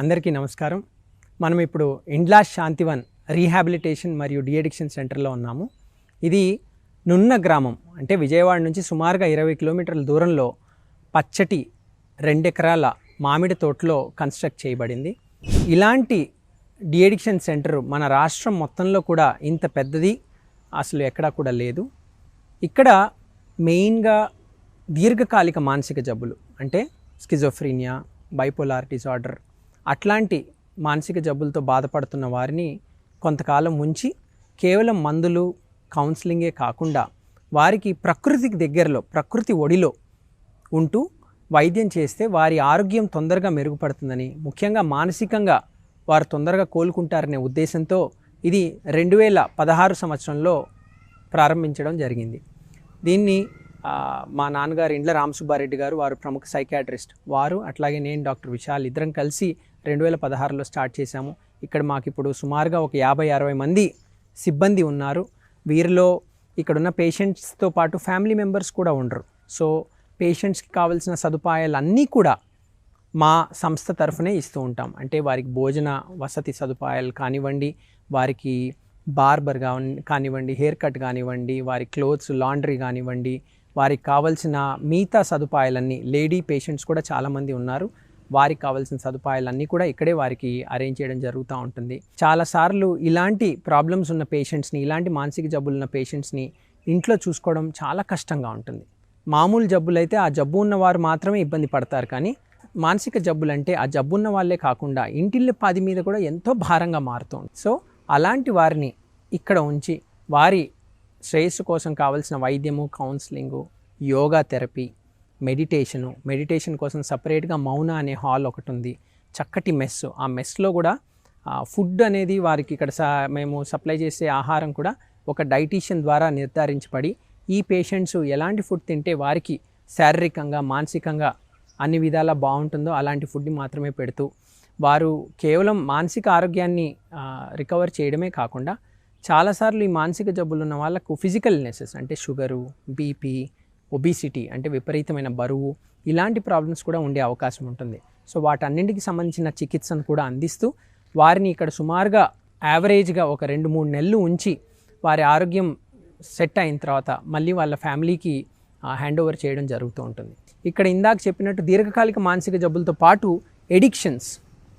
అందరికీ నమస్కారం. మనం ఇప్పుడు ఇండ్లాస్ శాంతివన్ రీహాబిలిటేషన్ మరియు డిఎడిక్షన్ సెంటర్లో ఉన్నాము. ఇది నున్న గ్రామం అంటే విజయవాడ నుంచి సుమారుగా ఇరవై కిలోమీటర్ల దూరంలో పచ్చటి రెండెకరాల మామిడి తోటలో కన్స్ట్రక్ట్ చేయబడింది. ఇలాంటి డిఎడిక్షన్ సెంటర్ మన రాష్ట్రం మొత్తంలో కూడా ఇంత పెద్దది అసలు ఎక్కడా కూడా లేదు. ఇక్కడ మెయిన్గా దీర్ఘకాలిక మానసిక జబ్బులు అంటే స్కిజోఫ్రీనియా బైపోలార్ డిజార్డర్ అట్లాంటి మానసిక జబ్బులతో బాధపడుతున్న వారిని కొంతకాలం ఉంచి కేవలం మందులు కౌన్సిలింగే కాకుండా వారికి ప్రకృతికి దగ్గరలో ప్రకృతి ఒడిలో ఉంటూ వైద్యం చేస్తే వారి ఆరోగ్యం తొందరగా మెరుగుపడుతుందని ముఖ్యంగా మానసికంగా వారు తొందరగా కోలుకుంటారనే ఉద్దేశంతో ఇది రెండు వేల పదహారు సంవత్సరంలో ప్రారంభించడం జరిగింది. దీన్ని మా నాన్నగారు ఇండ్ల రామసుబ్బారెడ్డి గారు వారు ప్రముఖ సైకాట్రిస్ట్ వారు అట్లాగే నేను డాక్టర్ విశాల్ ఇద్దరం కలిసి రెండు వేల పదహారులో స్టార్ట్ చేశాము. ఇక్కడ మాకు ఇప్పుడు సుమారుగా ఒక యాభై అరవై మంది సిబ్బంది ఉన్నారు. వీరిలో ఇక్కడున్న పేషెంట్స్తో పాటు ఫ్యామిలీ మెంబర్స్ కూడా ఉండరు. సో పేషెంట్స్కి కావాల్సిన సదుపాయాలన్నీ కూడా మా సంస్థ తరఫునే ఇస్తూ ఉంటాం. అంటే వారికి భోజన వసతి సదుపాయాలు కానివ్వండి వారికి బార్బర్ కానివ్వండి హెయిర్ కట్ కానివ్వండి వారి క్లోత్స్ లాండ్రీ కానివ్వండి వారికి కావాల్సిన మిగతా సదుపాయాలన్నీ లేడీ పేషెంట్స్ కూడా చాలామంది ఉన్నారు. వారికి కావాల్సిన సదుపాయాలన్నీ కూడా ఇక్కడే వారికి అరేంజ్ చేయడం జరుగుతూ ఉంటుంది. చాలాసార్లు ఇలాంటి ప్రాబ్లమ్స్ ఉన్న పేషెంట్స్ని ఇలాంటి మానసిక జబ్బులు ఉన్న పేషెంట్స్ని ఇంట్లో చూసుకోవడం చాలా కష్టంగా ఉంటుంది. మామూలు జబ్బులు అయితే ఆ జబ్బు ఉన్నవారు మాత్రమే ఇబ్బంది పడతారు కానీ మానసిక జబ్బులు అంటే ఆ జబ్బు ఉన్న వాళ్ళే కాకుండా ఇంటిల్లి పది మీద కూడా ఎంతో భారంగా మారుతుంది సో అలాంటి వారిని ఇక్కడ ఉంచి వారి శ్రేయస్సు కోసం కావాల్సిన వైద్యము counselling yoga therapy meditation. Meditation కోసం సపరేట్గా మౌన అనే హాల్ ఒకటి ఉంది చక్కటి మెస్. ఆ మెస్లో కూడా ఫుడ్ అనేది వారికి ఇక్కడ స మేము సప్లై చేసే ఆహారం కూడా ఒక డైటీషియన్ ద్వారా నిర్ధారించబడి ఈ పేషెంట్స్ ఎలాంటి ఫుడ్ తింటే వారికి శారీరకంగా మానసికంగా అన్ని విధాలా బాగుంటుందో అలాంటి ఫుడ్ని మాత్రమే పెడుతూ వారు కేవలం మానసిక ఆరోగ్యాన్ని రికవర్ చేయడమే కాకుండా చాలాసార్లు ఈ మానసిక జబ్బులు ఉన్న వాళ్ళకు ఫిజికల్ నెసెస్ అంటే షుగరు బీపీ ఒబిసిటీ అంటే విపరీతమైన బరువు ఇలాంటి ప్రాబ్లమ్స్ కూడా ఉండే అవకాశం ఉంటుంది. సో వాటన్నింటికి సంబంధించిన చికిత్సను కూడా అందిస్తూ వారిని ఇక్కడ సుమారుగా యావరేజ్గా ఒక రెండు మూడు నెలలు ఉంచి వారి ఆరోగ్యం సెట్ అయిన తర్వాత మళ్ళీ వాళ్ళ ఫ్యామిలీకి హ్యాండ్ ఓవర్ చేయడం జరుగుతూ ఉంటుంది. ఇక్కడ ఇందాక చెప్పినట్టు దీర్ఘకాలిక మానసిక జబ్బులతో పాటు ఎడిక్షన్స్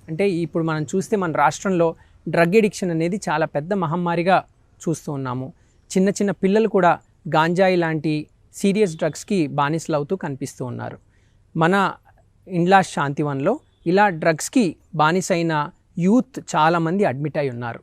అంటే ఇప్పుడు మనం చూస్తే మన రాష్ట్రంలో డ్రగ్ ఎడిక్షన్ అనేది చాలా పెద్ద మహమ్మారిగా చూస్తూ ఉన్నాము. చిన్న చిన్న పిల్లలు కూడా గాంజాయి లాంటి సీరియస్ డ్రగ్స్కి బానిసలు అవుతూ కనిపిస్తూ ఉన్నారు. మన ఇండ్లా శాంతివన్లో ఇలా డ్రగ్స్కి బానిసైన యూత్ చాలామంది అడ్మిట్ అయి ఉన్నారు.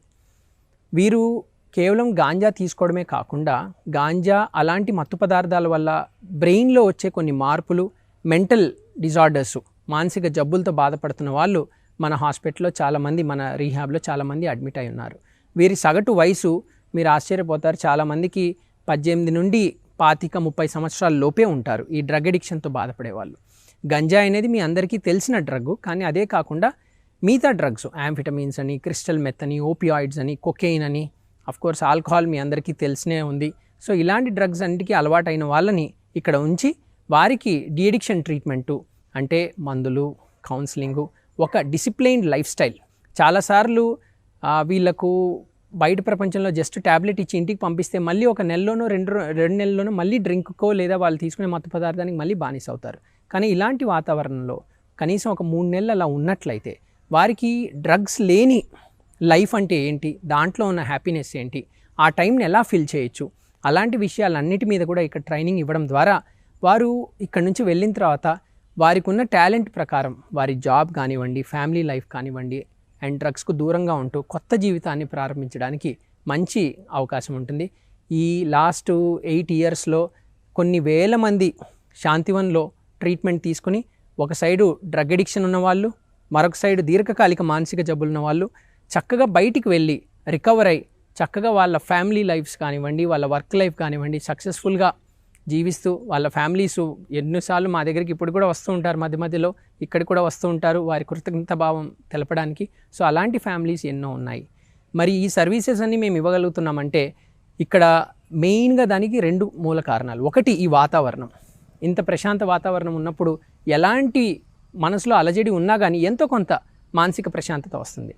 వీరు కేవలం గాంజా తీసుకోవడమే కాకుండా గాంజా అలాంటి మత్తు పదార్థాల వల్ల బ్రెయిన్లో వచ్చే కొన్ని మార్పులు మెంటల్ డిజార్డర్స్ మానసిక జబ్బులతో బాధపడుతున్న వాళ్ళు మన హాస్పిటల్లో చాలామంది మన రీహాబ్లో చాలామంది అడ్మిట్ అయి ఉన్నారు. వీరి సగటు వయసు మీరు ఆశ్చర్యపోతారు చాలామందికి పద్దెనిమిది నుండి పాతిక ముప్పై సంవత్సరాల లోపే ఉంటారు. ఈ డ్రగ్ అడిక్షన్తో బాధపడే వాళ్ళు గంజా అనేది మీ అందరికీ తెలిసిన డ్రగ్ కానీ అదే కాకుండా మిగతా డ్రగ్స్ యాంఫిటమిన్స్ అని క్రిస్టల్ మెత్ అని ఓపియాయిడ్స్ అని కొకెయిన్ అని కోర్స్ ఆల్కహాల్ మీ అందరికీ తెలిసినే ఉంది. సో ఇలాంటి డ్రగ్స్ అన్నిటికీ అలవాటైన వాళ్ళని ఇక్కడ ఉంచి వారికి డిఎడిక్షన్ ట్రీట్మెంటు అంటే మందులు కౌన్సిలింగు ఒక డిసిప్లైన్డ్ లైఫ్ స్టైల్. చాలాసార్లు ఆ, వీళ్ళకు బయట ప్రపంచంలో జస్ట్ ట్యాబ్లెట్ ఇచ్చి ఇంటికి పంపిస్తే మళ్ళీ ఒక నెలలోనో రెండు రెండు నెలల్లోనో మళ్ళీ డ్రింక్కో లేదా వాళ్ళు తీసుకునే మత్తు పదార్థానికి మళ్ళీ బానిస అవుతారు. కానీ ఇలాంటి వాతావరణంలో కనీసం ఒక మూడు నెలలు అలా ఉన్నట్లయితే వారికి డ్రగ్స్ లేని లైఫ్ అంటే ఏంటి? దాంట్లో ఉన్న హ్యాపీనెస్ ఏంటి? ఆ టైంని ఎలా ఫిల్ చేయొచ్చు? అలాంటి విషయాలన్నిటి మీద కూడా ఇక్కడ ట్రైనింగ్ ఇవ్వడం ద్వారా వారు ఇక్కడ నుంచి వెళ్ళిన తర్వాత వారికి ఉన్న టాలెంట్ ప్రకారం వారి జాబ్ కానివ్వండి ఫ్యామిలీ లైఫ్ కానివ్వండి అండ్ డ్రగ్స్కు దూరంగా ఉంటూ కొత్త జీవితాన్ని ప్రారంభించడానికి మంచి అవకాశం ఉంటుంది. ఈ లాస్ట్ ఎయిట్ ఇయర్స్లో కొన్ని వేల మంది శాంతివన్లో ట్రీట్మెంట్ తీసుకుని ఒక సైడు డ్రగ్ అడిక్షన్ ఉన్నవాళ్ళు మరొక సైడు దీర్ఘకాలిక మానసిక జబ్బులు ఉన్న వాళ్ళు చక్కగా బయటికి వెళ్ళి రికవర్ అయ్యి చక్కగా వాళ్ళ ఫ్యామిలీ లైఫ్స్ కానివ్వండి వాళ్ళ వర్క్ లైఫ్ కానివ్వండి సక్సెస్ఫుల్గా జీవిస్తూ వాళ్ళ ఫ్యామిలీస్ ఎన్నోసార్లు మా దగ్గరికి ఇప్పుడు కూడా వస్తూ ఉంటారు. మధ్య మధ్యలో ఇక్కడ కూడా వస్తూ ఉంటారు. వారి కృతజ్ఞత భావం తెలపడానికి. సో అలాంటి ఫ్యామిలీస్ ఎన్నో ఉన్నాయి. మరి ఈ సర్వీసెస్ అన్నీ మేము ఇవ్వగలుగుతున్నామంటే ఇక్కడ మెయిన్గా దానికి రెండు మూల కారణాలు. ఒకటి ఈ వాతావరణం. ఇంత ప్రశాంత వాతావరణం ఉన్నప్పుడు ఎలాంటి మనసులో అలజడి ఉన్నా కానీ ఎంతో కొంత మానసిక ప్రశాంతత వస్తుంది.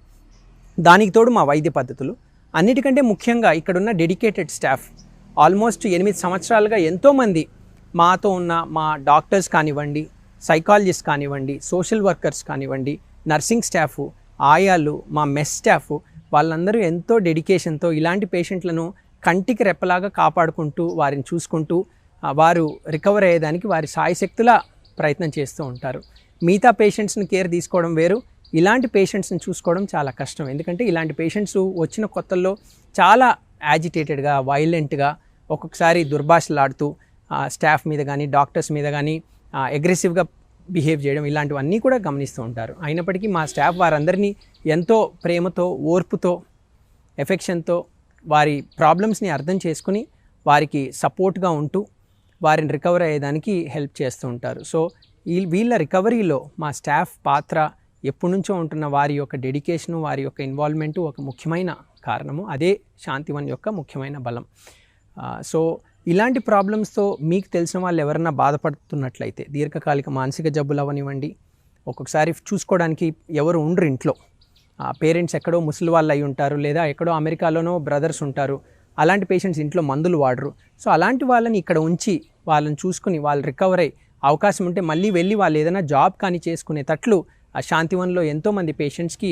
దానికి తోడు మా వైద్య పద్ధతులు. అన్నిటికంటే ముఖ్యంగా ఇక్కడున్న డెడికేటెడ్ స్టాఫ్ ఆల్మోస్ట్ ఎనిమిది సంవత్సరాలుగా ఎంతోమంది మాతో ఉన్న మా డాక్టర్స్ కానివ్వండి సైకాలజిస్ట్ కానివ్వండి సోషల్ వర్కర్స్ కానివ్వండి నర్సింగ్ స్టాఫ్ ఆయాలు మా మెస్ స్టాఫ్ వాళ్ళందరూ ఎంతో డెడికేషన్తో ఇలాంటి పేషెంట్లను కంటికి రెప్పలాగా కాపాడుకుంటూ వారిని చూసుకుంటూ వారు రికవర్ అయ్యేదానికి వారి సాయశక్తులా ప్రయత్నం చేస్తూ ఉంటారు. మిగతా పేషెంట్స్ని కేర్ తీసుకోవడం వేరు. ఇలాంటి పేషెంట్స్ని చూసుకోవడం చాలా కష్టం. ఎందుకంటే ఇలాంటి పేషెంట్స్ వచ్చిన కొత్తల్లో చాలా యాజిటేటెడ్గా వైలెంట్గా ఒక్కొక్కసారి దుర్భాషలాడుతూ స్టాఫ్ మీద కానీ డాక్టర్స్ మీద కానీ అగ్రెసివ్గా బిహేవ్ చేయడం ఇలాంటివన్నీ కూడా గమనిస్తూ ఉంటారు. అయినప్పటికీ మా స్టాఫ్ వారందరినీ ఎంతో ప్రేమతో ఓర్పుతో ఎఫెక్షన్తో వారి ప్రాబ్లమ్స్ని అర్థం చేసుకుని వారికి సపోర్ట్గా ఉంటూ వారిని రికవర్ అయ్యేదానికి హెల్ప్ చేస్తూ ఉంటారు. సో ఈ వీళ్ళ రికవరీలో మా స్టాఫ్ పాత్ర ఎప్పటి నుంచో ఉంటున్న వారి యొక్క డెడికేషను వారి యొక్క ఇన్వాల్వ్మెంటు ఒక ముఖ్యమైన కారణము. అదే శాంతివన్ యొక్క ముఖ్యమైన బలం. సో ఇలాంటి ప్రాబ్లమ్స్తో మీకు తెలిసిన వాళ్ళు ఎవరైనా బాధపడుతున్నట్లయితే దీర్ఘకాలిక మానసిక జబ్బులు అవనివ్వండి. ఒక్కొక్కసారి చూసుకోవడానికి ఎవరు ఉండరు ఇంట్లో. పేరెంట్స్ ఎక్కడో ముసలి వాళ్ళు అయి ఉంటారు లేదా ఎక్కడో అమెరికాలోనో బ్రదర్స్ ఉంటారు. అలాంటి పేషెంట్స్ ఇంట్లో మందులు వాడరు. సో అలాంటి వాళ్ళని ఇక్కడ ఉంచి వాళ్ళని చూసుకుని వాళ్ళు రికవర్ అయ్యి అవకాశం ఉంటే మళ్ళీ వెళ్ళి వాళ్ళు ఏదైనా జాబ్ కానీ చేసుకునేటట్లు శాంతివన్లో ఎంతోమంది పేషెంట్స్కి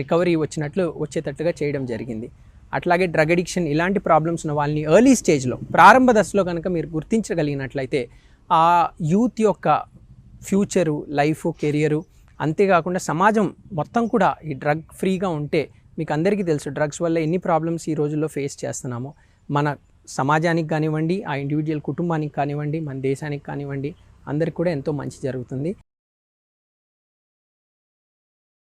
రికవరీ వచ్చినట్లు వచ్చేటట్టుగా చేయడం జరిగింది. అట్లాగే డ్రగ్ అడిక్షన్ ఇలాంటి ప్రాబ్లమ్స్ ఉన్న వాళ్ళని ఎర్లీ స్టేజ్లో ప్రారంభ దశలో కనుక మీరు గుర్తించగలిగినట్లయితే ఆ యూత్ యొక్క ఫ్యూచరు లైఫ్ కెరియరు అంతేకాకుండా సమాజం మొత్తం కూడా ఈ డ్రగ్ ఫ్రీగా ఉంటే మీకు అందరికీ తెలుసు డ్రగ్స్ వల్ల ఎన్ని ప్రాబ్లమ్స్ ఈ రోజుల్లో ఫేస్ చేస్తున్నామో. మన సమాజానికి కానివ్వండి ఆ ఇండివిజువల్ కుటుంబానికి కానివ్వండి మన దేశానికి కానివ్వండి అందరికి కూడా ఎంతో మంచి జరుగుతుంది.